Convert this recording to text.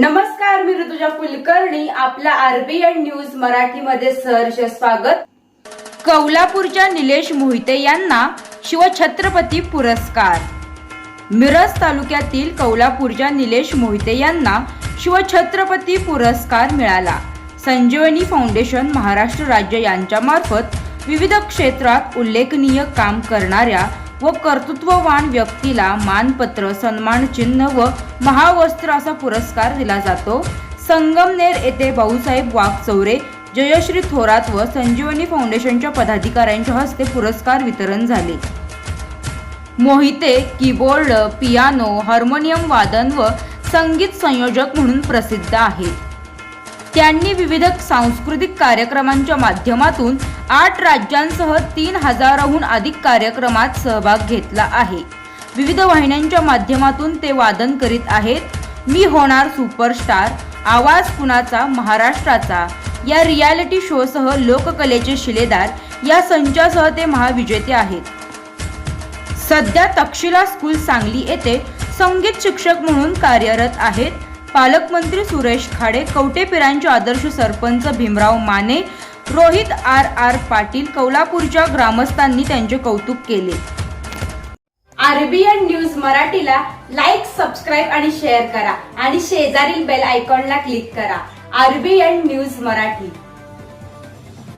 नमस्कार मी ऋतुजा कुलकर्णी. आपला RBN news मराठीमध्ये सहर्ष स्वागत. कौलापूरच्या निलेश मोहिते यांना शिवछत्रपती पुरस्कार. मिरज तालुक्यातील कौलापूरच्या निलेश मोहिते यांना शिवछत्रपती पुरस्कार मिळाला. संजीवनी फाउंडेशन महाराष्ट्र राज्य यांच्यामार्फत विविध क्षेत्रात उल्लेखनीय काम करणाऱ्या व कर्तृत्ववान व्यक्तीला मानपत्र सन्मानचिन्ह व महावस्त्र असा पुरस्कार दिला जातो. संगमनेर येथे भाऊसाहेब वाघचौरे जयश्री थोरात व संजीवनी फाउंडेशनच्या पदाधिकाऱ्यांच्या हस्ते पुरस्कार वितरण झाले. मोहिते कीबोर्ड पियानो हार्मोनियम वादन व संगीत संयोजक म्हणून प्रसिद्ध आहेत. त्यांनी विविध सांस्कृतिक कार्यक्रमांच्या माध्यमातून आठ राज्यांसह तीन हजाराहून अधिक कार्यक्रमात सहभाग घेतला आहे. विविध वाहिन्यांच्या माध्यमातून ते वादन करीत आहेत. मी होणार सुपरस्टार आवाज कुणाचा? महाराष्ट्राचा. या रियालिटी शोसह लोककलेचे शिलेदार या संचासह ते महाविजेते आहेत. सध्या तक्षशिला स्कूल सांगली येथे संगीत शिक्षक म्हणून कार्यरत आहेत. पालकमंत्री सुरेश खाडे कवटेपिरांचे आदर्श सरपंच भीमराव माने रोहित आर आर पाटील कौलापूरच्या ग्रामस्थांनी त्यांचे कौतुक केले. आरबीएन न्यूज मराठीला लाईक सबस्क्राईब आणि शेअर करा. आणि शेजारील बेल आयकॉनला क्लिक करा. RBN news Marathi.